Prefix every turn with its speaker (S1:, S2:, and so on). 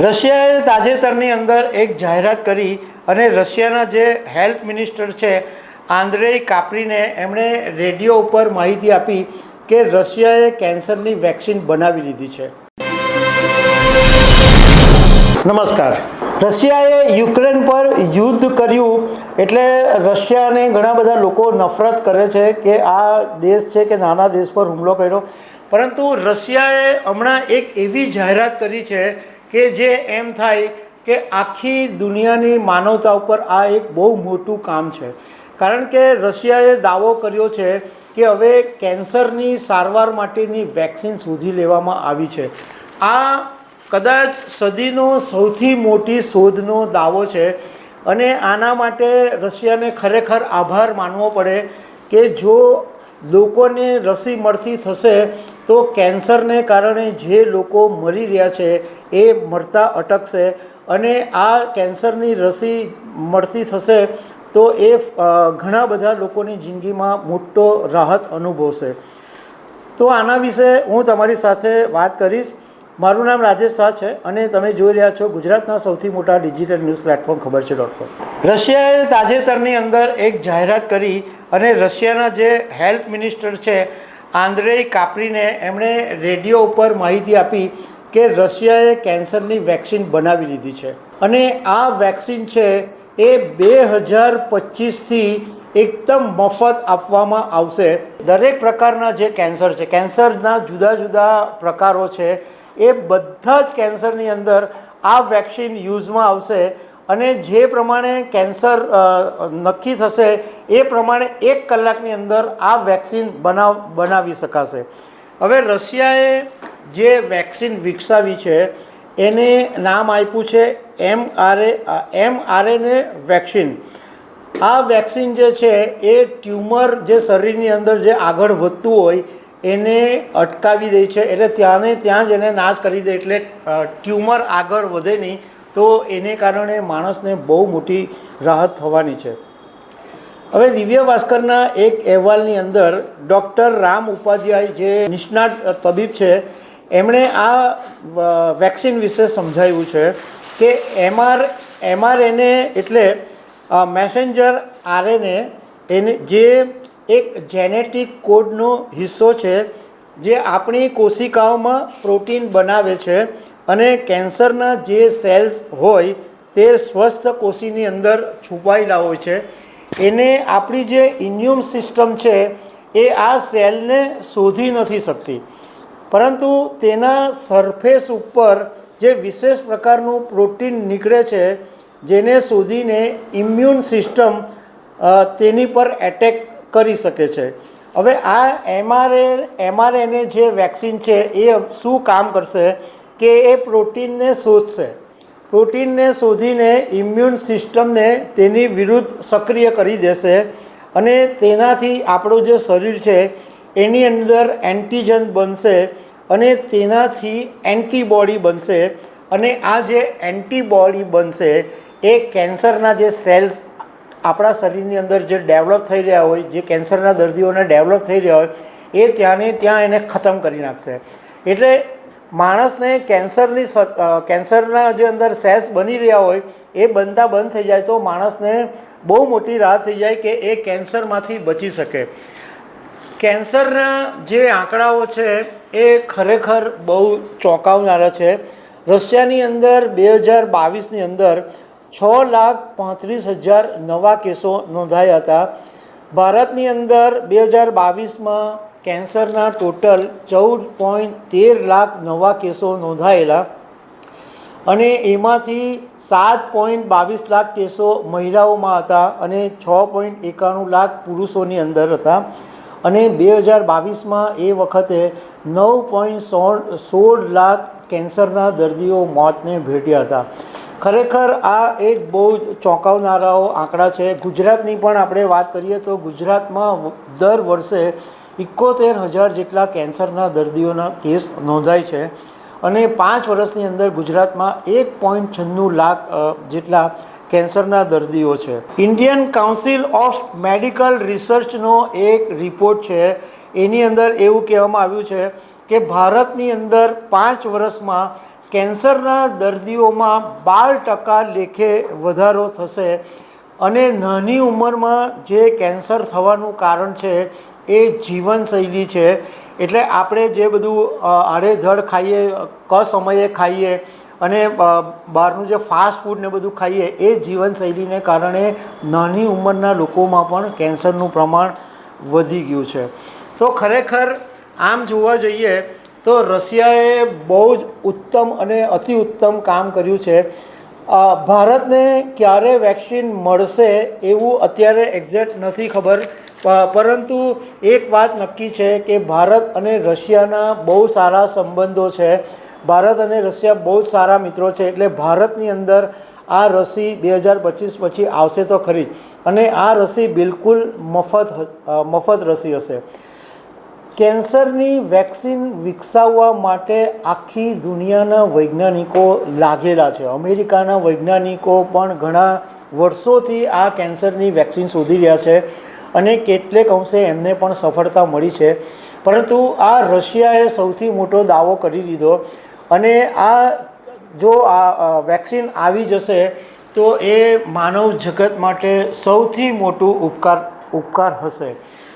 S1: રશિયાએ તાજેતરની અંદર એક જાહેરાત કરી અને રશિયાના જે હેલ્થ મિનિસ્ટર છે, આંદ્રેય કાપરીને એમણે રેડિયો ઉપર માહિતી આપી કે રશિયાએ કેન્સરની વેક્સિન બનાવી લીધી છે. નમસ્કાર. રશિયાએ યુક્રેન પર યુદ્ધ કર્યું એટલે રશિયાને ઘણા બધા લોકો નફરત કરે છે કે આ દેશ છે કે નાના દેશ પર હુમલો કર્યો. પરંતુ રશિયાએ હમણાં એક એવી જાહેરાત કરી છે કે જે એમ થાય કે આખી દુનિયાની માનવતા ઉપર આ એક બહુ મોટું કામ છે. કારણ કે રશિયાએ દાવો કર્યો છે કે હવે કેન્સરની સારવાર માટેની વેક્સિન શોધી લેવામાં આવી છે. આ કદાચ સદીનો સૌથી મોટી શોધનો દાવો છે અને આના માટે રશિયાને ખરેખર આભાર માનવો પડે કે જો લોકોને રસી મળતી થશે તો કેન્સરને કારણે જે લોકો મરી રહ્યા છે, એ મરતા અટકશે અને આ કેન્સરની રસી મળતી થશે તો એ ઘણા બધા લોકોની જિંદગીમાં મોટો રાહત અનુભવશે. તો આના વિશે હું તમારી સાથે વાત કરીશ. મારું નામ રાજેશ શાહ છે અને તમે જોઈ રહ્યા છો ગુજરાતના સૌથી મોટા ડિજિટલ ન્યૂઝ પ્લેટફોર્મ ખબર છે ડોટ કોમ. રશિયાએ તાજેતરની અંદર એક જાહેરાત કરી અને રશિયાના જે હેલ્થ મિનિસ્ટર છે આંદ્રેય કાપરીને એમણે રેડિયો ઉપર માહિતી આપી કે રશિયાએ કેન્સરની વેક્સિન બનાવી લીધી છે. અને આ વેક્સિન છે એ બે હજાર પચીસથી એકદમ મફત આપવામાં આવશે. દરેક પ્રકારના જે કેન્સર છે, કેન્સરના જુદા જુદા પ્રકારો છે, એ બધા જ કેન્સરની અંદર આ વેક્સિન યુઝમાં આવશે. અને જે પ્રમાણે કેન્સર નક્કી થશે, એ પ્રમાણે એક કલાકની અંદર આ વેક્સિન બનાવ, બનાવી શકાશે. હવે રશિયાએ જે વેક્સિન વિકસાવી છે, એને નામ આપ્યું છે M RA M RNA vaccine. આ વેક્સિન જે છે, એ ટ્યુમર જે શરીરની અંદર જે આગળ વધતું હોય, એને અટકાવી દે છે. એટલે ત્યાંને ત્યાં જ એને નાશ કરી દે. એટલે ટ્યુમર આગળ વધે નહીં. તો એને કારણે માણસને બહુ મોટી રાહત થવાની છે. હવે દિવ્ય ભાસ્કરના એક અહેવાલની અંદર ડૉક્ટર રામ ઉપાધ્યાય જે નિષ્ણાત તબીબ છે, એમણે આ વેક્સિન વિશે સમજાવ્યું છે કે એમઆર, એમઆરએનએ એટલે મેસેન્જર આરએનએ એને, જે એક જેનેટિક કોડનો હિસ્સો છે, જે આપણી કોશિકાઓમાં પ્રોટીન બનાવે છે અને કેન્સરના જે સેલ્સ હોય તે સ્વસ્થ કોશીની અંદર છુપાયેલા હોય છે. એને આપણી જે ઇમ્યુન સિસ્ટમ છે એ આ સેલને શોધી નથી શકતી. પરંતુ તેના સરફેસ ઉપર જે વિશેષ પ્રકારનું પ્રોટીન નીકળે છે, જેને શોધીને ઇમ્યુન સિસ્ટમ તેની પર એટેક કરી શકે છે. હવે આ એમઆરએ એમઆરએને જે વેક્સિન છે એ શું કામ કરશે? કે એ પ્રોટીનને શોધશે. પ્રોટીનને શોધીને ઇમ્યુન સિસ્ટમને તેની વિરુદ્ધ સક્રિય કરી દેશે અને તેનાથી આપણું જે શરીર છે, એની અંદર એન્ટીજન બનશે અને તેનાથી એન્ટીબોડી બનશે અને આ જે એન્ટીબોડી બનશે, એ કેન્સરના જે સેલ્સ આપણા શરીરની અંદર જે ડેવલપ થઈ રહ્યા હોય, જે કેન્સરના દર્દીઓને ડેવલપ થઈ રહ્યા હોય, એ ત્યાંને ત્યાં એને ખતમ કરી નાખશે. એટલે માણસને કેન્સરની કેન્સરના જે અંદર સેલ્સ બની રહ્યા હોય, એ બનતા બંધ થઈ જાય તો માણસને બહુ મોટી રાહત થઈ જાય કે એ કેન્સરમાંથી બચી શકે. કેન્સરના જે આંકડાઓ છે, એ ખરેખર બહુ ચોંકાવનારા છે. રશિયાની અંદર બે હજાર બાવીસની અંદર છ લાખ પાંત્રીસ હજાર નવા કેસો નોંધાયા હતા. ભારતની અંદર બે હજાર બાવીસમાં કેન્સરના ટોટલ ચૌદ પોઈન્ટ તેર લાખ નવા કેસો નોંધાયેલા અને એમાંથી સાત પોઈન્ટ બાવીસ લાખ કેસો મહિલાઓમાં હતા અને છ પોઈન્ટ એકાણું લાખ પુરુષોની અંદર હતા. અને બે હજાર બાવીસમાં એ વખતે નવ પોઈન્ટ સોળ લાખ કેન્સરના દર્દીઓ મોતને ભેટ્યા હતા. ખરેખર આ એક બહુ જ ચોંકાવનારાઓ આંકડા છે. ગુજરાતની પણ આપણે વાત કરીએ તો ગુજરાતમાં દર વર્ષે એકોતેર હજાર જેટલા કેન્સરના દર્દીઓના કેસ નોંધાય છે અને પાંચ વર્ષની અંદર ગુજરાતમાં એક પોઈન્ટ છન્નું લાખ જેટલા કેન્સરના દર્દીઓ છે. ઇન્ડિયન કાઉન્સિલ ઓફ મેડિકલ રિસર્ચનો એક રિપોર્ટ છે. એની અંદર એવું કહેવામાં આવ્યું છે કે ભારતની અંદર પાંચ વર્ષમાં કેન્સરના દર્દીઓમાં બાર ટકા લેખે વધારો થશે. અને નાની ઉંમરમાં જે કેન્સર થવાનું કારણ છે, એ જીવનશૈલી છે. એટલે આપણે જે બધું આડેધડ ખાઈએ કસમયે ખાઈએ અને બહારનું જે ફાસ્ટ ફૂડ ને બધું ખાઈએ, એ જીવનશૈલીને કારણે નાની ઉંમરના લોકોમાં પણ કેન્સરનું પ્રમાણ વધી ગયું છે. તો ખરેખર આમ જોવા જઈએ, તો રશિયાએ બહુ જ ઉત્તમ અને અતિ ઉત્તમ કામ કર્યું છે. ભારતને ક્યારે વેક્સિન મળશે એવું અત્યારે એક્ઝેક્ટ નથી ખબર. પરંતુ એક વાત નક્કી છે કે ભારત અને રશિયાના બહુ સારા સંબંધો છે. ભારત અને રશિયા બહુ જ સારા મિત્રો છે. એટલે ભારતની અંદર આ રસી બે હજાર પચીસ પછી આવશે તો ખરી. અને આ રસી બિલકુલ મફત મફત રસી હશે. કેન્સરની વેક્સિન વિકસાવવા માટે આખી દુનિયાના વૈજ્ઞાનિકો લાગેલા છે. અમેરિકાના વૈજ્ઞાનિકો પણ ઘણા વર્ષોથી આ કેન્સરની વેક્સિન શોધી રહ્યા છે અને કેટલેક અંશે એમને પણ સફળતા મળી છે. પરંતુ આ રશિયાએ સૌથી મોટો દાવો કરી દીધો અને આ જો આ વેક્સિન આવી જશે તો એ માનવ જગત માટે સૌથી મોટું ઉપકાર ઉપકાર હશે.